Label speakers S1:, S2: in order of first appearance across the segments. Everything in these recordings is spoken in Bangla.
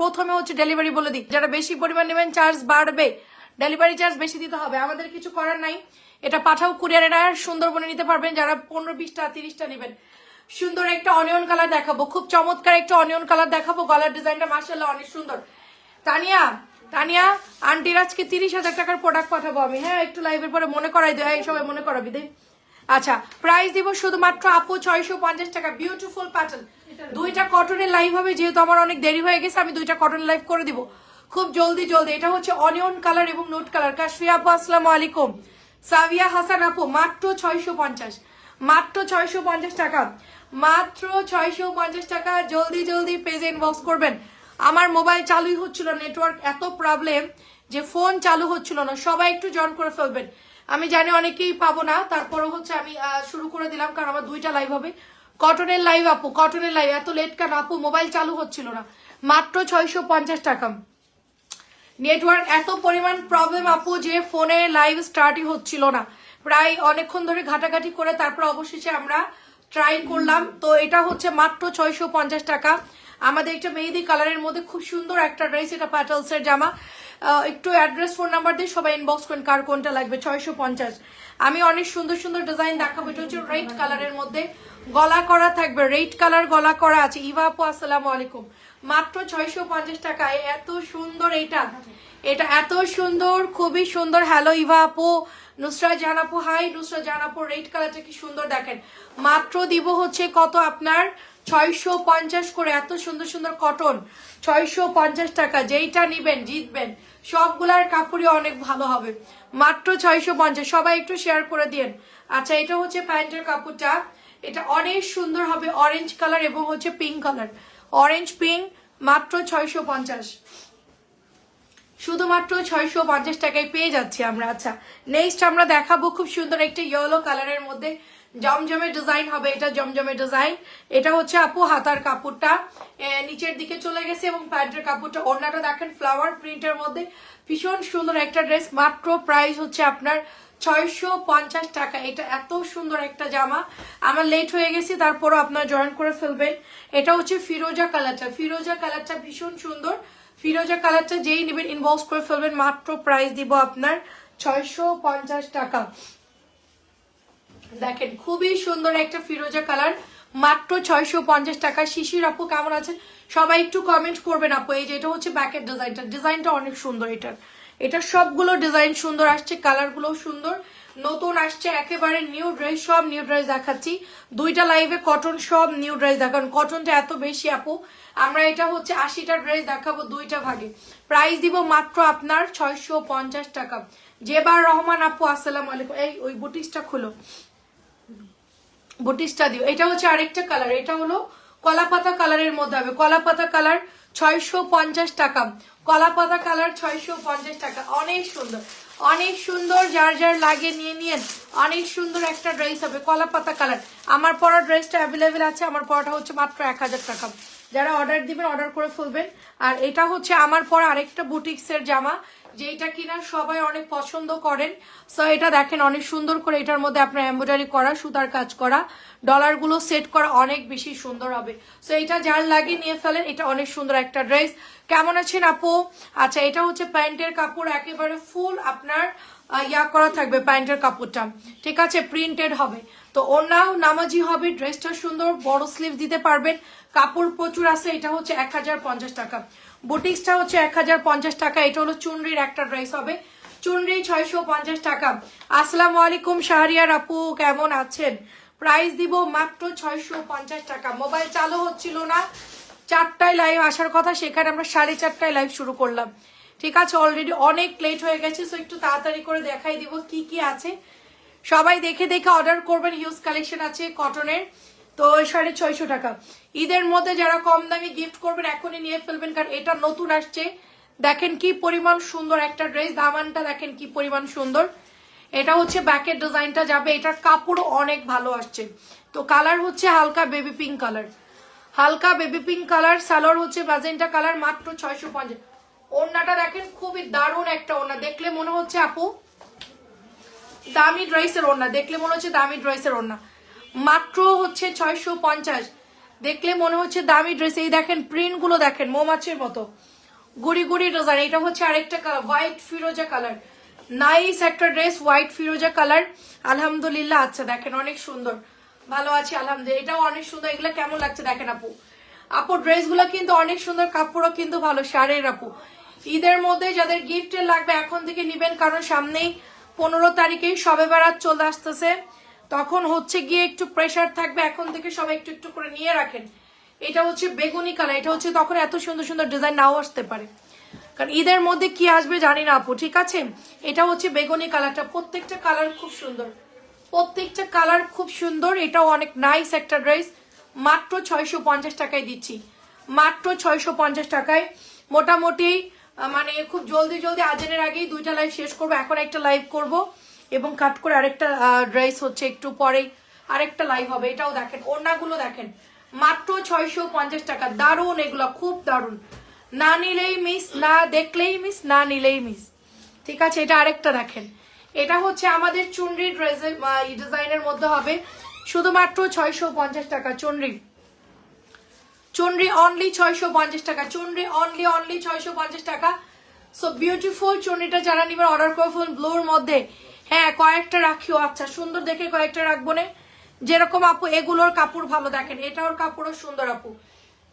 S1: প্রথমে হচ্ছে ডেলিভারি বলে দিই। যারা বেশি পরিমাণ নেবেন চার্জ বাড়বে। ডেলিভারি চার্জ বেশি দিতে হবে। আমাদের কিছু করার নাই। এটা পাঠাও কুরিয়ারেরা সুন্দরবনে নিতে পারবেন। যারা পনেরো, বিশটা, তিরিশটা নেবেন। সুন্দর একটা অনিয়ন কালার দেখাবো। খুব চমৎকার একটা অনিয়ন কালার দেখাবো। গলার ডিজাইনটা মার্শাল্লাহ অনেক সুন্দর। তানিয়া তানিয়া আন্টির আজকে তিরিশ হাজার টাকার প্রোডাক্ট পাঠাবো আমি। হ্যাঁ একটু লাইভের পরে মনে করাই দেয় এই সবাই মনে করাবি দে। আচ্ছা প্রাইস দিব শুধুমাত্র আপু ছয়শো পঞ্চাশ টাকা। বিউটিফুল প্যাটার্ন দুইটা কটনের লাইভ হবে, যেহেতু আমার অনেক দেরি হয়ে গেছে, আমি দুইটা কটন লাইভ করে দিব। খুব জলদি জলদি। এটা হচ্ছে অনিয়ন কালার এবং নোট কালার কাশফিয়া আপু, আসসালামু আলাইকুম। সাবিয়া হাসান আপু, মাত্র ছয়শো পঞ্চাশ। মাত্র ছয়শো পঞ্চাশ টাকা। মাত্র ছয়শো পঞ্চাশ টাকা। জলদি জলদি পেজে ইনবক্স করবেন। আমার মোবাইল চালুই হচ্ছিল নেটওয়ার্ক এত প্রবলেম যে ফোন চালু হচ্ছিল না। সবাই একটু জয়েন করে ফেলবেন। আমি জানি অনেকেই পাবো না। তারপরও হচ্ছে আমি শুরু করে দিলাম, কারণ আমার দুইটা লাইভ হবে। কটনের লাইভ আপু, কটনের লাইভ এত লেট কেন আপু? মোবাইল চালু হচ্ছিল না। মাত্র ছয়শো পঞ্চাশ টাকা। নেটওয়ার্ক এত পরিমাণ প্রবলেম আপু যে ফোনে লাইভ স্টার্টই হচ্ছিল না। প্রায় অনেকক্ষণ ধরে ঘাটাঘাটি করে তারপর অবশেষে আমরা ট্রাই করলাম। তো এটা হচ্ছে মাত্র ছয়শো পঞ্চাশ টাকা। আমাদের একটা মেহেদি কালারের মধ্যে খুব সুন্দর একটা ড্রেস এটা প্যাটেলসের জামা। একটু অ্যাড্রেস ফোন নাম্বার দিয়ে সবাই ইনবক্স করেন কার কোনটা লাগবে, ছয়শো পঞ্চাশ। আমি অনেক সুন্দর সুন্দর ডিজাইন দেখাবো। এটা হচ্ছে রেড কালারের মধ্যে। গলা করা থাকবে, রেড কালার গলা করা আছে। ইভা আপু আসসালামু আলাইকুম। মাত্র ছয়শো পঞ্চাশ টাকায় এত সুন্দর এটা। এটা এত সুন্দর, খুবই সুন্দর। হ্যালো ইভা আপু নুসরা জাহান আপু হাই। নুসরা জাহান আপু রেড কালারটা কি সুন্দর দেখেন। মাত্র দিব হচ্ছে কত আপনার? ছয়শো পঞ্চাশ করে এত সুন্দর সুন্দর কটন। ছয়শো পঞ্চাশ টাকা। যেইটা নিবেন, জিতবেন। সবগুলার কাপড়ই অনেক ভালো হবে। মাত্র ছয়শো পঞ্চাশ। সবাই একটু শেয়ার করে দিন আচ্ছা এটা হচ্ছে প্যান্টের কাপড়টা। এটা অনেক সুন্দর হবে অরেঞ্জ কালার এবং হচ্ছে পিঙ্ক কালার অরেঞ্জ পিঙ্ক মাত্র ছয়শো পঞ্চাশ। শুধুমাত্র ছয়শো পঞ্চাশ টাকায় পেয়ে যাচ্ছি আমরা। আচ্ছা নেক্সট আমরা দেখাবো খুব সুন্দর একটা ইয়েলো কালারের মধ্যে জমজমে ডিজাইন হবে এটা, জমজমে ডিজাইন এটা হচ্ছে আপু হাতার কাপড়টা। নিচের দিকে চলে গেছে এবং প্যান্টের কাপড়টা। ওড়নাটা দেখেন ফ্লাওয়ার প্রিন্টের মধ্যে। ভীষণ সুন্দর একটা ড্রেস মাত্র প্রাইস হচ্ছে আপনার ছয়শো পঞ্চাশ টাকা। এটা এত সুন্দর একটা জামা। আমার লেট হয়ে গেছি, তারপরও আপনারা জয়েন করে ফেলবেন। এটা হচ্ছে ফিরোজা কালারটা ফিরোজা কালারটা ভীষণ সুন্দর। ফিরোজা কালারটা যেই নেবেন ইনবক্স করে ফেলবেন, মাত্র প্রাইস দিব আপনার ছয়শো পঞ্চাশ টাকা। দেখেন, খুবই সুন্দর একটা ফিরোজা কালার মাত্র ছয়শো পঞ্চাশ টাকা। শিশির আপু কেমন আছেন? সবাই একটু কমেন্ট করবেন আপু। এই যে এটা হচ্ছে ব্যাকের ডিজাইনটা ডিজাইনটা অনেক সুন্দর এটার। এটা সবগুলো ডিজাইন সুন্দর আসছে কালারগুলো সুন্দর। নতুন আসছে, একেবারে নিউ ড্রেস সব নিউ ড্রেস দেখাচ্ছি। দুইটা লাইভে কটন সব নিউ ড্রেস দেখান। কটনটা এত বেশি আপু। আমরা এটা হচ্ছে আশিটা ড্রেস দেখাবো দুইটা ভাগে। প্রাইস দিব মাত্র আপনার ছয়শো পঞ্চাশ টাকা। জেবার রহমান আপু, আসসালাম আলাইকুম। এই, ওই বুটিসটা খুলো। বুটিসটা দিও। এটা হচ্ছে আরেকটা কালার এটা হলো কলাপাতা কালারের মধ্যে হবে। কলাপাতা কালার ছয়শো পঞ্চাশ টাকা। কলাপাতা কালার ছয়শো পঞ্চাশ টাকা। অনেক সুন্দর। অনেক সুন্দর যার যার লাগে নিয়ে নিয়েন। অনেক সুন্দর একটা ড্রেস হবে কলা পাতা কালার। আমার পরা ড্রেসটা অ্যাভেলেবেল আছে, আমার পরাটা হচ্ছে মাত্র এক হাজার টাকা। যারা অর্ডার দিবেন অর্ডার করে ফেলবেন। আর এটা হচ্ছে আমার পর আরেকটা বুটিক্সের জামা। যেটা কিনা সবাই অনেক পছন্দ করেন। সো এটা দেখেন অনেক সুন্দর করে এটার মধ্যে আপনার এমব্রয়ডারি করা, সুতার কাজ করা। ডলারগুলো সেট করা অনেক বেশি সুন্দর হবে। সো এটা যার লাগে নিয়ে ফেলেন, এটা অনেক সুন্দর একটা ড্রেস কেমন আছেন আপু? আচ্ছা এটা হচ্ছে প্যান্টের কাপড়, একেবারে ফুল আপনার ইয়া করা থাকবে প্যান্টের কাপড়টা। ঠিক আছে প্রিন্টেড হবে। তো ওনাও নামাজি হবে ড্রেসটা সুন্দর, বড় স্লিভ দিতে পারবেন। কাপড় প্রচুর আছে, এটা হচ্ছে এক হাজার পঞ্চাশ টাকা। বুটিক্সটা হচ্ছে এক হাজার পঞ্চাশ টাকা, এটা হলো চুনরির একটা ড্রেস হবে। চুনরি ছয়শো পঞ্চাশ টাকা। আসসালামু আলাইকুম শাহরিয়ার আপু কেমন আছেন? প্রাইস দিব মাত্র ছয়শো পঞ্চাশ টাকা। মোবাইল চালু হচ্ছিল না, চারটায় লাইভ আসার কথা, সেখানে আমরা সাড়ে চারটায় লাইভ শুরু করলাম। ঠিক আছে অলরেডি অনেক লেট হয়ে গেছে সো একটু তাড়াতাড়ি করে দেখাই দিব কি কি আছে। সবাই দেখে দেখে অর্ডার করবেন হিউজ কালেকশন আছে কটনের তো সাড়ে ছয়শো টাকা। ঈদের মধ্যে যারা কম দামি গিফট করবেন, এখনই নিয়ে ফেলবেন, কারণ এটা নতুন আসছে। দেখেন কি পরিমাণ সুন্দর একটা ড্রেস দামানটা দেখেন কি পরিমাণ সুন্দর। এটা হচ্ছে ব্যাকের ডিজাইনটা যাবে এটার কাপড় অনেক ভালো আসছে। তো কালার হচ্ছে হালকা বেবি পিঙ্ক কালার হালকা বেবি পিঙ্ক কালার সালোয়ার হচ্ছে ম্যাজেন্টা কালার মাত্র ছয়শো পঞ্চাশ। ওড়নাটা দেখেন খুবই দারুণ একটা ওড়না, দেখলে মনে হচ্ছে আপু, দামি ড্রেসের ওড়না, দেখলে মনে হচ্ছে দামি ড্রেসের ওড়না। মাত্র হচ্ছে ছয়শো পঞ্চাশ। দেখলে মনে হচ্ছে দামি ড্রেস এই দেখেন প্রিন্টগুলো দেখেন, মৌমাছির মতো। গুড়ি গুড়ি ডিজাইন এটা হচ্ছে আরেকটা কালার হোয়াইট ফিরোজা কালার নাইস একটা ড্রেস হোয়াইট ফিরোজা কালার আলহামদুলিল্লাহ আচ্ছা দেখেন, অনেক সুন্দর। ভালো আছে, আলহামদুলিল্লাহ, এটাও অনেক সুন্দর, এগুলো কেমন লাগছে দেখেন আপু? আপু ড্রেসগুলো কিন্তু অনেক সুন্দর, কাপড়ও কিন্তু ভালো, শাড়ির আপু। ঈদের মধ্যে যাদের গিফটের লাগবে, এখন থেকে নিবেন, কারণ সামনেই পনেরো তারিখেই সবে বেড়াত চলে আসতেছে। তখন হচ্ছে গিয়ে একটু প্রেশার থাকবে, এখন থেকে সবাই একটু একটু করে নিয়ে রাখেন। এটা হচ্ছে বেগুনি কালার এটা হচ্ছে তখন এত সুন্দর সুন্দর ডিজাইন নাও আসতে পারে। কারণ ঈদের মধ্যে কি আসবে জানি না আপু, ঠিক আছে? এটা হচ্ছে বেগুনি কালারটা প্রত্যেকটা কালার খুব সুন্দর। প্রত্যেকটা কালার খুব সুন্দর, এটাও অনেক নাইস একটা ড্রেস মাত্র ছয়শো পঞ্চাশ টাকায় দিচ্ছি। মাত্র ছয়শো পঞ্চাশ টাকায়। মোটামুটি মানে খুব জলদি জলদি আজানের আগেই দুইটা লাইভ শেষ করব, এখন একটা লাইভ করব। এবং কাট করে আরেকটা ড্রেস হচ্ছে একটু পরেই। আরেকটা লাইভ হবে, এটাও দেখেন, ওড়নাগুলো দেখেন। মাত্র ছয়শো পঞ্চাশ টাকা, দারুণ, এগুলো খুব দারুণ। না নিলেই মিস না দেখলেই মিস না নিলেই মিস ঠিক আছে, এটা আরেকটা দেখেন। এটা হচ্ছে আমাদের চুনরি ড্রেসের ডিজাইনের মধ্যে হবে। শুধুমাত্র ছয়শো পঞ্চাশ টাকা চুনরি। চুনরি অনলি ছয়শো পঞ্চাশ টাকা, চুনরি অনলি অনলি ছয়শো পঞ্চাশ টাকা। সো বিউটিফুল চুনরিটা যারা নিবেন অর্ডার করে ফেলুন ব্লুর মধ্যে। হ্যাঁ কয়েকটা রাখিও আচ্ছা সুন্দর দেখে কয়েকটা রাখব না। যেরকম আপু এগুলোর কাপড় ভালো দেখেন এটার কাপড়ও সুন্দর আপু।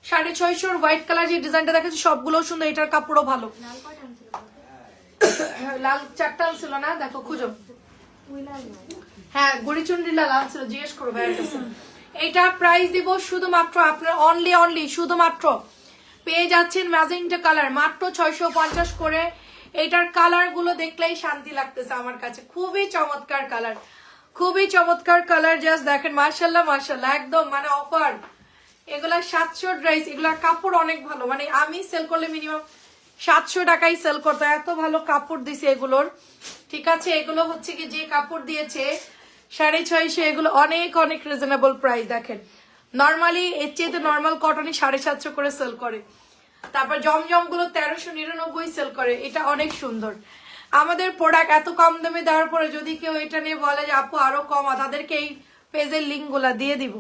S1: সাড়ে ছয়শোর হোয়াইট কালার যে ডিজাইনটা দেখাচ্ছি সবগুলো সুন্দর এটার কাপড়ও ভালো। লাল চারটা ছিল না? দেখো খুঁজো। হ্যাঁ গড়িচুন্ডি লাল ছিল জিজ্ঞেস করো ভাইয়ের কাছে। এটা প্রাইস দিব শুধুমাত্র আপনার অনলি অনলি শুধুমাত্র। পেয়ে যাচ্ছেন ম্যাজেন্টা কালার মাত্র ছয়শো পঞ্চাশ করে এটার কালারগুলো দেখলেই শান্তি লাগতেছে আমার কাছে। খুবই চমৎকার কালার খুবই চমৎকার কালার জাস্ট দেখেন মার্শাল্লাহ মার্শাল্লাহ একদম মানে অফার এগুলা সাতশো ড্রেস এগুলার কাপড় অনেক ভালো। মানে আমি সেল করলে মিনিমাম সাতশো টাকাই সেল করতো এত ভালো কাপড় দিছে এগুলোর। ঠিক আছে, এগুলো হচ্ছে কি, যে কাপড় দিয়েছে, সাড়ে ছয়শো, এগুলো অনেক অনেক রিজনেবল প্রাইস দেখেন। নর্মালি এর চেয়ে তো নর্মাল কটনই সাড়ে সাতশো করে সেল করে। তারপর জমজমগুলো তেরোশো নিরানব্বই সেল করে। এটা অনেক সুন্দর। আমাদের প্রোডাক্ট এত কম দামে দেওয়ার পরে যদি কেউ এটা নিয়ে বলে যে, আপু, আরও কম তাদেরকে এই পেজের লিঙ্কগুলা দিয়ে দিব।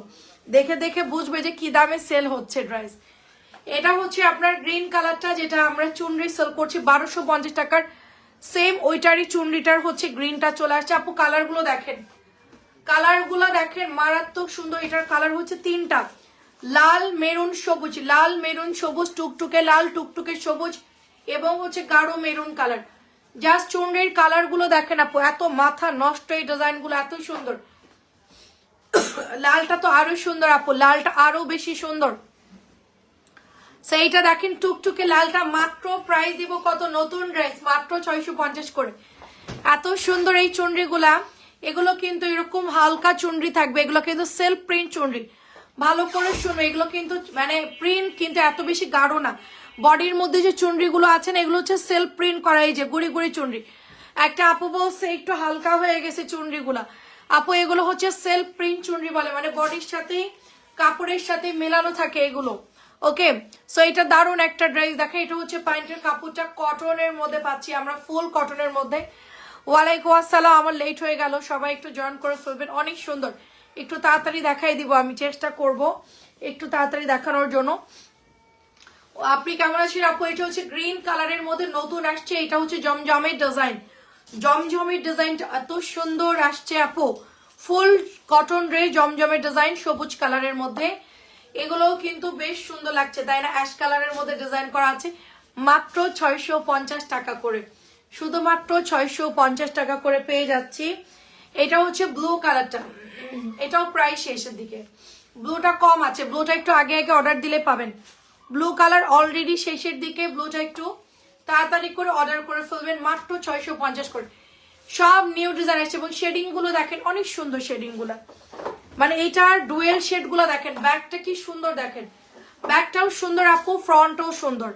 S1: দেখে দেখে বুঝবে যে কি দামে সেল হচ্ছে ড্রেস এটা হচ্ছে আপনার গ্রিন কালারটা যেটা আমরা চুনরি সেল করছি বারোশো পঞ্চাশ টাকার। সেম ওইটারই চুনরিটার হচ্ছে গ্রিনটা চলে আসছে। আপু কালারগুলো দেখেন। কালারগুলো দেখেন, মারাত্মক সুন্দর। এটার কালার হচ্ছে তিনটা। লাল মেরুন সবুজ, লাল মেরুন সবুজ, টুকটুকে লাল, টুকটুকে সবুজ এবং হচ্ছে গাঢ় মেরুন কালার জাস্ট চুনরির কালারগুলো দেখেন আপু, এত মাথা নষ্ট এই ডিজাইনগুলো এত সুন্দর। লালটা তো আরও সুন্দর আপু, লালটা আরও বেশি সুন্দর। সেইটা দেখেন টুকটুকে লালটা মাত্র প্রাইস দিব কত? নতুন ড্রেস মাত্র ছয়শো পঞ্চাশ করে। এত সুন্দর এই চুনরিগুলা, এগুলো কিন্তু এরকম হালকা চুনরি থাকবে, এগুলো কিন্তু সেলফ প্রিন্ট চুনরি। ভালো করে শুনবে এগুলো কিন্তু মানে প্রিন্ট কিন্তু এত বেশি গাঢ় না। বডির মধ্যে যে চুনরিগুলো আছে না, এগুলো হচ্ছে সেলফ প্রিন্ট করা, এই যে গুড়ি গুড়ি চুনরি। একটা আপু বলছে, একটু হালকা হয়ে গেছে চুনরিগুলা। আপু, এগুলো হচ্ছে সেলফ প্রিন্ট চুনরি বলে মানে বডির সাথেই কাপড়ের সাথে মেলানো থাকে এগুলো। ওকে সো এটা দারুণ একটা ড্রেস দেখে এটা হচ্ছে প্যান্টের কাপড়টা কটনের মধ্যে পাচ্ছি আমরা ফুল কটনের মধ্যে। ওয়ালাইকুম আসসালাম, আমার লেট হয়ে গেল, সবাই একটু জয়েন করে ফেলবেন, অনেক সুন্দর। একটু তাড়াতাড়ি দেখাই দিব, আমি চেষ্টা করব একটু তাড়াতাড়ি দেখানোর জন্য। আপনি কেমন আছেন আপু? এটা হচ্ছে গ্রিন কালারের মধ্যে নতুন আসছে, এটা হচ্ছে জমজমের ডিজাইন জমজমের ডিজাইনটা এত সুন্দর আসছে আপু। ফুল কটন রে জমজমের ডিজাইন সবুজ কালারের মধ্যে। এগুলোও কিন্তু বেশ সুন্দর লাগছে, তাই না? অ্যাশ কালারের মধ্যে ডিজাইন করা আছে। মাত্র ছয়শো পঞ্চাশ টাকা করে। শুধুমাত্র ছয়শো পঞ্চাশ টাকা করে পেয়ে যাচ্ছি। এটা হচ্ছে ব্লু কালারটা এটাও প্রায় শেষের দিকে। ব্লুটা কম আছে। ব্লুটা একটু আগে আগে অর্ডার দিলে পাবেন। ব্লু কালার অলরেডি শেষের দিকে। ব্লুটা একটু তাড়াতাড়ি করে অর্ডার করে ফেলবেন। মাত্র ছয়শো পঞ্চাশ করে। সব নিউ ডিজাইন আসছে এবং শেডিংগুলো দেখেন, অনেক সুন্দর শেডিংগুলা। মানে এইটার ডুয়েল শেডগুলো দেখেন। ব্যাগটা কি সুন্দর দেখেন। ব্যাগটাও সুন্দর, আপু। ফ্রন্টও সুন্দর।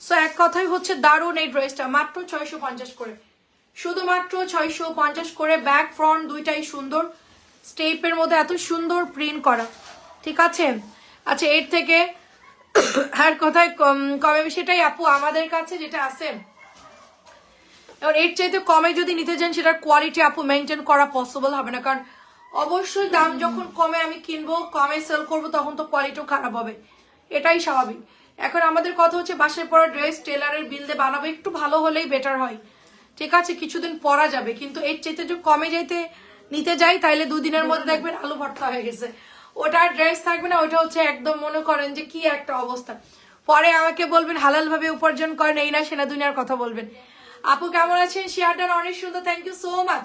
S1: সো এক কথাই হচ্ছে দারুণ এই ড্রেসটা মাত্র ছয়শো পঞ্চাশ করে। শুধুমাত্র ছয়শো পঞ্চাশ করে ব্যাক ফ্রন্ট দুইটাই সুন্দর। স্টেপের মধ্যে এত সুন্দর প্রিন্ট করা। ঠিক আছে? আচ্ছা এর থেকে আর কোথায় কম- সেটাই আপু আমাদের কাছে যেটা আছে। এবার এর চাইতে কমে যদি নিতে চান সেটার কোয়ালিটি আপু মেনটেন করা পসিবল হবে না। কারণ অবশ্যই দাম যখন কমে আমি কিনবো, কমে সেল করব, তখন তো কোয়ালিটিও খারাপ হবে। এটাই স্বাভাবিক। এখন আমাদের কথা হচ্ছে বাসের পরা ড্রেস টেলারের বিল দিয়ে বানাবো, একটু ভালো হলেই বেটার হয়। ঠিক আছে কিছুদিন পরা যাবে কিন্তু এর চেতে যদি কমে যাইতে নিতে যাই তাইলে দুদিনের মধ্যে দেখবেন আলু ভর্তা হয়ে গেছে। ওটা ড্রেস থাকবে না ওটা হচ্ছে একদম মনে করেন যে কি একটা অবস্থা। পরে আমাকে বলবেন হালাল ভাবে উপার্জন করেন এই না সেনা দুনিয়ার কথা বলবেন। আপু কেমন আছেন? শেয়ারটার অনেক সুন্দর থ্যাংক ইউ সো মাচ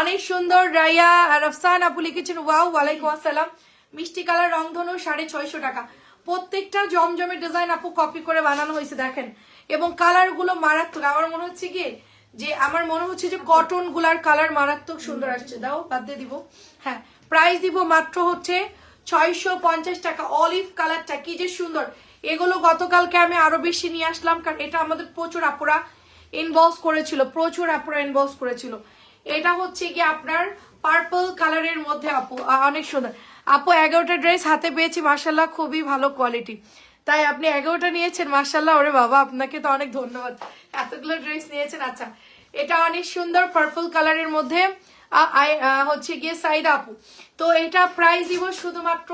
S1: অনেক সুন্দর রাইয়া রফসান আপু লিখেছেন ওয়াও ওয়ালাইকুম আসসালাম। মিষ্টি কালার রংধনু সাড়ে ছয়শো টাকা। প্রত্যেকটা জমজমের ডিজাইন আপু কপি করে বানানো হয়েছে দেখেন। এবং কালারগুলো মারাত্মক আমার মনে হচ্ছে কি যে আমার মনে হচ্ছে যে কটনগুলার কালার মারাত্মক সুন্দর আসছে। দাও, বাদ দিয়ে দিব। হ্যাঁ প্রাইস দিব মাত্র হচ্ছে ছয়শো পঞ্চাশ টাকা। অলিভ কালারটা কি যে সুন্দর। এগুলো গতকালকে আমি আরও বেশি নিয়ে আসলাম, কারণ এটা আমাদের প্রচুর আপুরা ইনভলভ করেছিল, প্রচুর আপুরা ইনভলভ করেছিল। এটা হচ্ছে কি আপনার পার্পল কালারের মধ্যে আপু অনেক সুন্দর। আপু, এগারোটা ড্রেস হাতে পেয়েছি মার্শাল্লাহ খুবই ভালো কোয়ালিটি তাই আপনি এগারোটা নিয়েছেন মার্শাল্লাহ ওরে বাবা, আপনাকে তো অনেক ধন্যবাদ। এতগুলো ড্রেস নিয়েছেন আচ্ছা এটা অনেক সুন্দর পার্পল কালারের মধ্যে হচ্ছে গিয়ে সাইড আপু। তো এটা প্রাইস দিব শুধুমাত্র,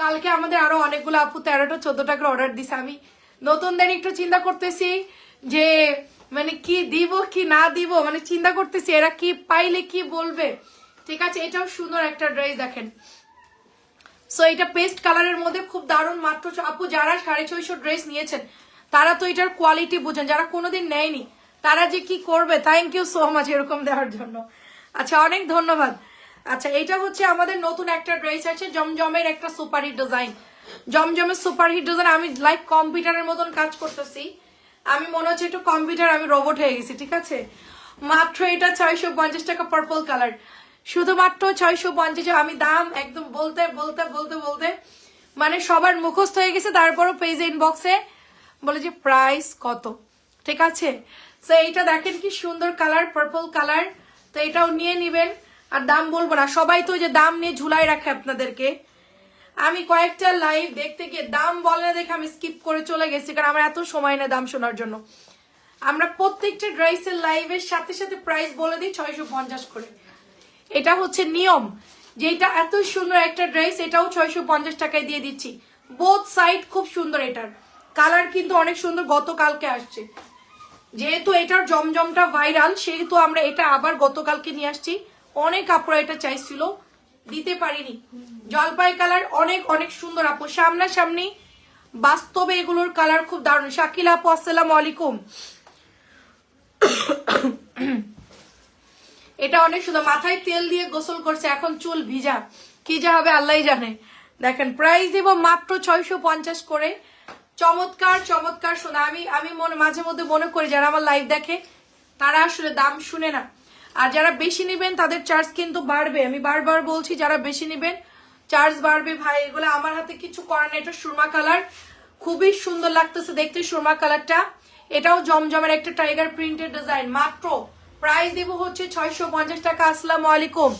S1: কালকে আমাদের আরও অনেকগুলো আপু তেরোটা, চোদ্দটা করে অর্ডার দিছে। আমি নতুন নতুনদের একটু চিন্তা করতেছি যে মানে কি দিব, কি না দিব মানে চিন্তা করতেছি এরা কি পাইলে কি বলবে। ঠিক আছে, এটাও সুন্দর একটা ড্রেস দেখেন। সো এটা পেস্ট কালারের মধ্যে খুব দারুণ মাত্র। আপু যারা সাড়ে ছয়শো ড্রেস নিয়েছেন, তারা তো এটার কোয়ালিটি বুঝেন, যারা কোনোদিন নেয়নি, তারা যে কি করবে থ্যাংক ইউ সো মাচ এরকম দেওয়ার জন্য। আচ্ছা অনেক ধন্যবাদ। আচ্ছা এটা হচ্ছে আমাদের নতুন একটা ড্রেস আছে, জমজমের একটা সুপারহিট ডিজাইন জমজমের সুপারহিট ডিজাইন আমি লাইক কম্পিউটারের মতন কাজ করতেছি। আমি মনে হচ্ছে একটু কম্পিউটার আমি রোবট হয়ে গেছি, ঠিক আছে? মাত্র এটা ছয়শো পঞ্চাশ টাকা পার্পল কালার শুধুমাত্র ছয়শো পঞ্চাশ, আমি দাম একদম বলতে বলতে বলতে বলতে মানে সবার মুখস্থ হয়ে গেছে, তারপরও পেজ ইনবক্সে বলে যে প্রাইস কত, ঠিক আছে? তো এইটা দেখেন কি সুন্দর কালার পার্পল কালার তো এটাও নিয়ে নিবেন, আর দাম বলব না। সবাই তো যে দাম নিয়ে ঝুলাই রাখে আপনাদেরকে। আমি কয়েকটা লাইভ দেখতে গিয়ে দাম বলে না দেখে আমি স্কিপ করে চলে গেছি, কারণ আমার এত সময় নেই দাম শোনার জন্য। আমরা প্রত্যেকটা ড্রেসের লাইভের সাথে সাথে প্রাইস বলে দিই ছয়শো পঞ্চাশ করে। এটা হচ্ছে নিয়ম। যেটা এত সুন্দর একটা ড্রেস, এটাও ছয়শো পঞ্চাশ টাকায় দিয়ে দিচ্ছি। বোথ সাইড খুব সুন্দর এটার। কালার কিন্তু অনেক সুন্দর, গতকালকে আসছে। যেহেতু এটার জমজমটা ভাইরাল সেহেতু আমরা এটা আবার গতকালকে নিয়ে আসছি। অনেক আপুরা এটা চাইছিল, দিতে পারিনি। জলপাই কালার অনেক অনেক সুন্দর আপু। সামনাসামনি বাস্তবে এগুলোর কালার খুব দারুণ। শাকিল আপু, আসসালাম আলাইকুম। এটা অনেক সুন্দর। মাথায় তেল দিয়ে গোসল করছে, এখন চুল ভিজা। কি যা হবে আল্লাহ জানে। দেখেন প্রাইস দেব মাত্র ছয়শো পঞ্চাশ করে। চমৎকার চমৎকার শোনা আমি আমি মনে মাঝে মধ্যে মনে করি, যারা আমার লাইভ দেখে, তারা আসলে দাম শুনে না। আর যারা বেশি নেবেন, তাদের চার্জ কিন্তু বাড়বে। আমি বারবার বলছি, যারা বেশি নেবেন চার্জ বাড়বে। ভাই, এগুলো আমার হাতে কিছু করার নেই। এটা সুরমা কালার খুবই সুন্দর লাগতেছে দেখতে সুরমা কালারটা এটাও জমজমের একটা টাইগার প্রিন্টের ডিজাইন মাত্র প্রাইস দিব হচ্ছে ছয়শো পঞ্চাশ টাকা, আসসালামু আলাইকুম।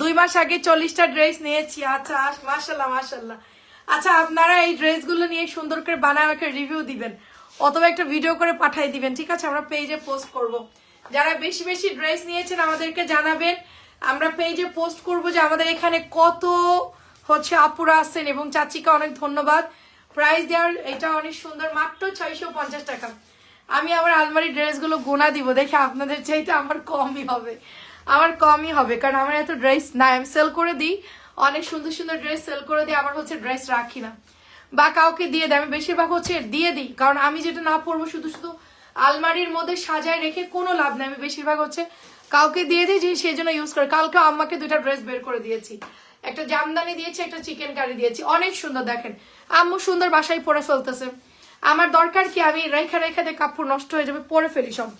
S1: দুই মাস আগে চল্লিশটা ড্রেস নিয়েছি। আচ্ছা মাসাল্লাহ মাসাল্লাহ আচ্ছা আপনারা এই ড্রেসগুলো নিয়ে সুন্দর করে বানায় আমাকে রিভিউ দিবেন, অথবা একটা ভিডিও করে পাঠিয়ে দিবেন, ঠিক আছে? আমরা পেজে পোস্ট করব। যারা বেশি বেশি ড্রেস নিয়েছেন, আমাদেরকে জানাবেন। আমরা পেজে পোস্ট করব যে আমাদের এখানে কত হচ্ছে আপুরা আসছেন এবং চাচিকে অনেক ধন্যবাদ। প্রাইস দেওয়ার, এটা অনেক সুন্দর, মাত্র ছয়শো পঞ্চাশ টাকা। আমি আমার আলমারি ড্রেসগুলো গোনা দিব, দেখে আপনাদের চাইতে আমার কমই হবে। আমার কমই হবে, কারণ আমার এত ড্রেস নাই। আমি সেল করে দিই, অনেক সুন্দর সুন্দর ড্রেস সেল করে দিই, আমার হচ্ছে ড্রেস রাখি না। বা কাউকে দিয়ে দিই আমি বেশিরভাগ হচ্ছে দিয়ে দিই, কারণ আমি যেটা না পরবো, শুধু শুধু আলমারির মধ্যে সাজায় রেখে কোনো লাভ নেই। আমি বেশিরভাগ হচ্ছে কাউকে দিয়ে দিই, যে সেই জন্য ইউজ করে। কালকে আম্মাকে দুইটা ড্রেস বের করে দিয়েছি। একটা জামদানি দিয়েছি, একটা চিকেন কারি দিয়েছি। অনেক সুন্দর, দেখেন। আম্মু সুন্দর বাসায় পরে ফেলতেছে। আমার দরকার কি? আমি রেখা রেখা দিয়ে কাপড় নষ্ট হয়ে যাবে, পরে ফেলি সব।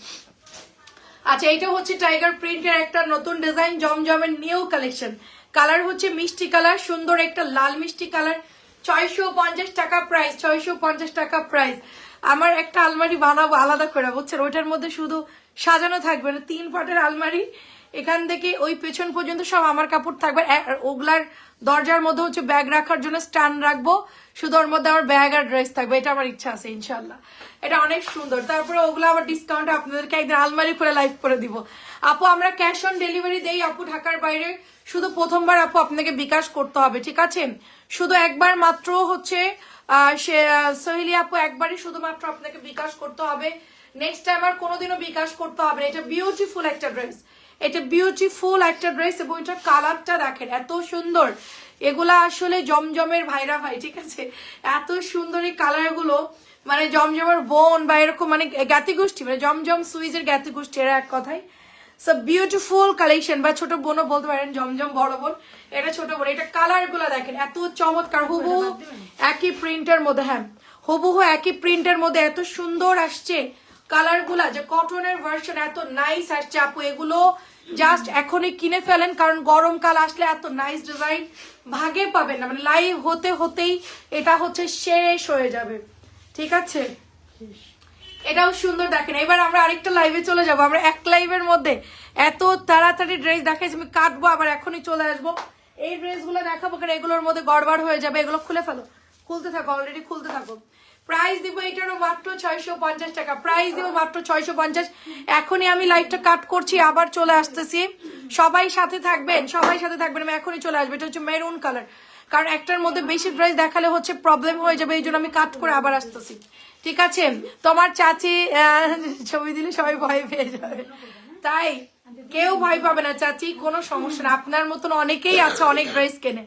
S1: আচ্ছা এইটা হচ্ছে টাইগার প্রিন্টের একটা নতুন ডিজাইন জমজমের নিউ কালেকশন কালার হচ্ছে মিষ্টি কালার সুন্দর একটা লাল মিষ্টি কালার ছয়শো পঞ্চাশ টাকা প্রাইস ছয়শো পঞ্চাশ টাকা প্রাইস আমার একটা আলমারি বানাবো আলাদা করে, বুঝছেন? ওইটার মধ্যে শুধু সাজানো থাকবে না, তিন পাটের আলমারি এখান থেকে ওই পেছন পর্যন্ত সব আমার কাপড় থাকবে। ওগুলার দরজার মধ্যে হচ্ছে ব্যাগ রাখার জন্য স্ট্যান্ড রাখব। শুধু ওর মধ্যে আমার ব্যাগ আর ড্রেস থাকবে, এটা আমার ইচ্ছা আছে ইনশাল্লাহ এটা অনেক সুন্দর। তারপরে ওগুলো আবার ডিসকাউন্টে আপনাদেরকে একদিন আলমারি করে লাইভ করে দিব। আপু, আমরা ক্যাশ অন ডেলিভারি দেই। আপু, ঢাকার বাইরে শুধু প্রথমবার আপু আপনাকে বিকাশ করতে হবে, ঠিক আছে? শুধু একবার মাত্র হচ্ছে সে আপু, একবারই শুধুমাত্র আপনাকে বিকাশ করতে হবে। নেক্সট টাইম আর কোনোদিনও বিকাশ করতে হবে। এটা বিউটিফুল একটা ড্রেস এটা বিউটিফুল একটা ড্রেস এবং এটার কালারটা দেখেন এত সুন্দর। এগুলা আসলে জমজমের ভাইরা ভাই ঠিক আছে? এত সুন্দর এই কালারগুলো মানে জমজমের বোন বা এরকম মানে জ্ঞাতি গোষ্ঠী মানে জমজম সুইজের জ্ঞাতি গোষ্ঠী এরা এক কথায়। সো বিউটিফুল কালেকশন বা ছোট বোনও বলতে পারেন জমজম বড় বোন এটা ছোট বোন এটা কালারগুলো দেখেন এত চমৎকার হুবহু একই প্রিন্টের মধ্যে হ্যাঁ। হুবহু একই প্রিন্টের মধ্যে এত সুন্দর আসছে। কালারগুলা, যে কটনের ভার্সন এত নাইস আসছে আপু এগুলো জাস্ট এখনই কিনে ফেলেন, কারণ গরমকাল আসলে এত নাইস ডিজাইন ভাগে পাবেন না। মানে লাইভ হতে হতেই এটা হচ্ছে শেষ হয়ে যাবে। ঠিক আছে? এটাও সুন্দর দেখেন। এবার আমরা আরেকটা লাইভে চলে যাব। আমরা এক লাইভের মধ্যে এত তাড়াতাড়ি ড্রেস দেখাইছি, আমি কাটবো, আবার এখনই চলে আসব। এই ড্রেসগুলো দেখাবো, কারণ এগুলোর মধ্যে গড়বড় হয়ে যাবে। এগুলো খুলে ফেলো। খুলতে থাকো অলরেডি খুলতে থাকো। প্রাইস দিব এটারও মাত্র ছয়শো পঞ্চাশ টাকা। প্রাইস দিব মাত্র ছয়শো পঞ্চাশ। এখনই আমি লাইটটা কাট করছি, আবার চলে আসতেছি। সবাই সাথে থাকবেন, সবাই সাথে থাকবেন, আমি এখনই চলে আসব। এটা হচ্ছে মেরুন কালার কারণ একটার মধ্যে বেশি ড্রেস দেখালে হচ্ছে প্রবলেম হয়ে যাবে, এই জন্য আমি কাট করে আবার আসতেছি। ঠিক আছে? তোমার চাচি ছবি দিলে সবাই ভয় পেয়ে যাবে। তাই, কেউ ভয় পাবে না চাচি, কোনো সমস্যা না। আপনার মতন অনেকেই আছে, অনেক ড্রেস কেনে।